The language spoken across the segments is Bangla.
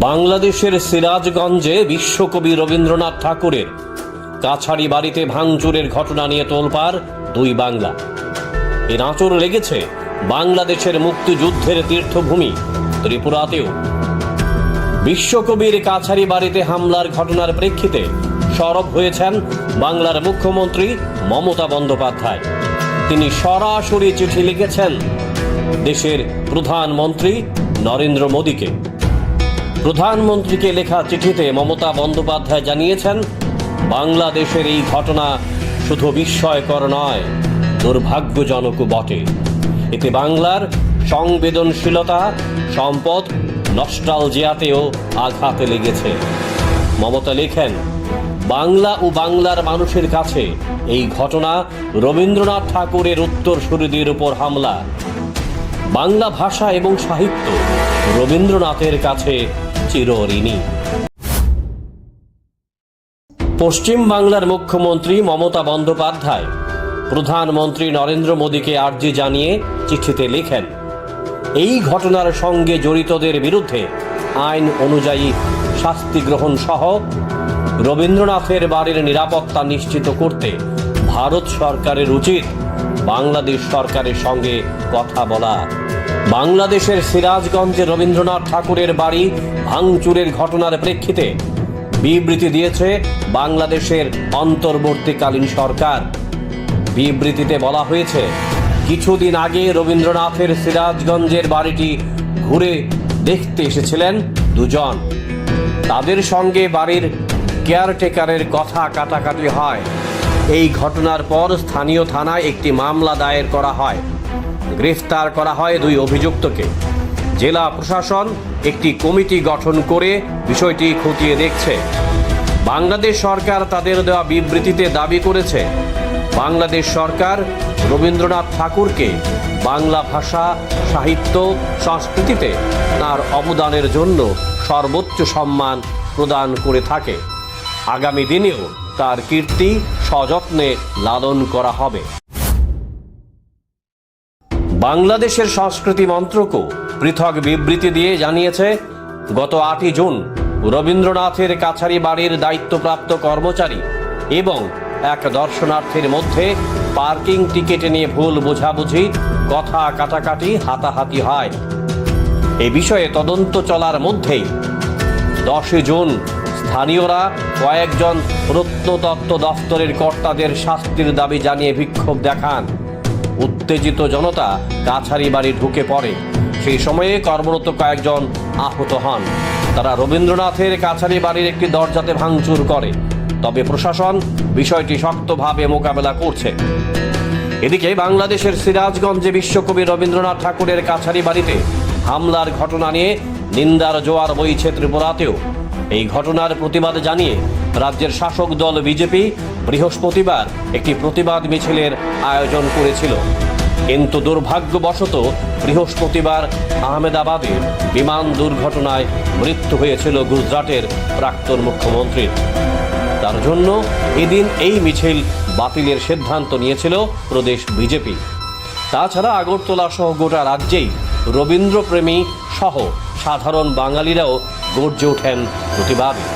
বাংলাদেশের সিরাজগঞ্জে বিশ্বকবি রবীন্দ্রনাথ ঠাকুরের কাছারি বাড়িতে ভাঙচুরের ঘটনা নিয়ে তোলপাড় দুই বাংলা। এর আঁচড় লেগেছে বাংলাদেশের মুক্তিযুদ্ধের তীর্থভূমি ত্রিপুরাতেও। বিশ্বকবির কাছারি বাড়িতে হামলার ঘটনার প্রেক্ষিতে সরব হয়েছেন বাংলার মুখ্যমন্ত্রী মমতা বন্দ্যোপাধ্যায়। তিনি সরাসরি চিঠি লিখেছেন দেশের প্রধানমন্ত্রী নরেন্দ্র মোদীকে। প্রধানমন্ত্রীকে লেখা চিঠিতে মমতা বন্দ্যোপাধ্যায় জানিয়েছেন, বাংলাদেশের এই ঘটনা শুধু বিস্ময়কর নয়, দুর্ভাগ্যজনকও বটে। এতে বাংলার সংবেদনশীলতা, সম্পদ, নস্টালজিয়াতেও আঘাতে লেগেছে। মমতা লেখেন, বাংলা ও বাংলার মানুষের কাছে এই ঘটনা রবীন্দ্রনাথ ঠাকুরের উত্তরসূরিদের উপর হামলা। বাংলা ভাষা এবং সাহিত্য রবীন্দ্রনাথের কাছে চিরঋণী। পশ্চিম বাংলার মুখ্যমন্ত্রী মমতা বন্দ্যোপাধ্যায় প্রধানমন্ত্রী নরেন্দ্র মোদীকে আর্জি জানিয়ে চিঠিতে লেখেন, এই ঘটনার সঙ্গে জড়িতদের বিরুদ্ধে আইন অনুযায়ী শাস্তি গ্রহণ সহ রবীন্দ্রনাথের বাড়ির নিরাপত্তা নিশ্চিত করতে ভারত সরকারের উচিত বাংলাদেশ সরকারের সঙ্গে কথা বলা। বাংলাদেশের সিরাজগঞ্জে রবীন্দ্রনাথ ঠাকুরের বাড়ি ভাঙচুরের ঘটনার প্রেক্ষিতে বিবৃতি দিয়েছে বাংলাদেশের অন্তর্বর্তীকালীন সরকার। বিবৃতিতে বলা হয়েছে, কিছুদিন আগে রবীন্দ্রনাথের সিরাজগঞ্জের বাড়িটি ঘুরে দেখতে এসেছিলেন দুজন। তাদের সঙ্গে বাড়ির কেয়ারটেকারের কথা কাটাকাটি হয়। এই ঘটনার পর স্থানীয় থানায় একটি মামলা দায়ের করা হয়। গ্রেফতার করা হয় দুই অভিযুক্তকে। জেলা প্রশাসন একটি কমিটি গঠন করে বিষয়টি খতিয়ে দেখছে। বাংলাদেশ সরকার তাদের দেওয়া বিবৃতিতে দাবি করেছে, বাংলাদেশ সরকার রবীন্দ্রনাথ ঠাকুরকে বাংলা ভাষা, সাহিত্য, সংস্কৃতিতে তার অবদানের জন্য সর্বোচ্চ সম্মান প্রদান করে থাকে। আগামী দিনেও তার কীর্তি সযত্নে লালন করা হবে। বাংলাদেশের সংস্কৃতি মন্ত্রকও পৃথক বিবৃতি দিয়ে জানিয়েছে, গত আটই জুন রবীন্দ্রনাথের কাছারি বাড়ির দায়িত্বপ্রাপ্ত কর্মচারী এবং এক দর্শনার্থীর মধ্যে পার্কিং টিকিট নিয়ে ভুল বোঝাবুঝি, কথা কাটাকাটি, হাতাহাতি হয়। এ বিষয়ে তদন্ত চলার মধ্যেই দশই জুন স্থানীয়রা কয়েকজন প্রত্নতত্ত্ব দফতরের কর্তাদের শাস্তির দাবি জানিয়ে বিক্ষোভ দেখান। উত্তেজিত জনতা কাছারি বাড়ি ঢুকে পড়ে। সেই সময়ে কর্মরত কয়েকজন আহত হন। তারা রবীন্দ্রনাথের কাছারি বাড়ির একটি দরজাতে ভাঙচুর করে। তবে প্রশাসন বিষয়টি শক্তভাবে মোকাবেলা করছে। এদিকে বাংলাদেশের সিরাজগঞ্জে বিশ্বকবি রবীন্দ্রনাথ ঠাকুরের কাছারি বাড়িতে হামলার ঘটনা নিয়ে নিন্দার জোয়ার বইছে ত্রিপুরাতেও। এই ঘটনার প্রতিবাদ জানিয়ে রাজ্যের শাসক দল বিজেপি বৃহস্পতিবার একটি প্রতিবাদ মিছিলের আয়োজন করেছিল। কিন্তু দুর্ভাগ্যবশত বৃহস্পতিবার আহমেদাবাদে বিমান দুর্ঘটনায় মৃত্যু হয়েছিল গুজরাটের প্রাক্তন মুখ্যমন্ত্রীর। তার জন্য এদিন এই মিছিল বাতিলের সিদ্ধান্ত নিয়েছিল প্রদেশ বিজেপি। তাছাড়া আগরতলা সহ গোটা রাজ্যেই রবীন্দ্রপ্রেমী সহ সাধারণ বাঙালিরাও গর্জে ওঠেন প্রতিবাদে।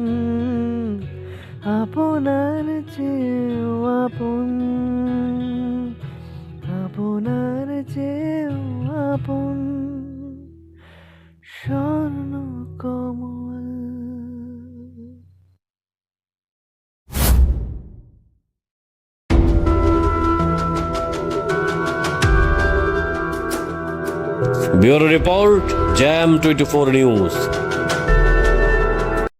আপনার চেয়েও আপন আপনার চেয়েও আপন Swarna Kamal. Bureau report Jam twenty four news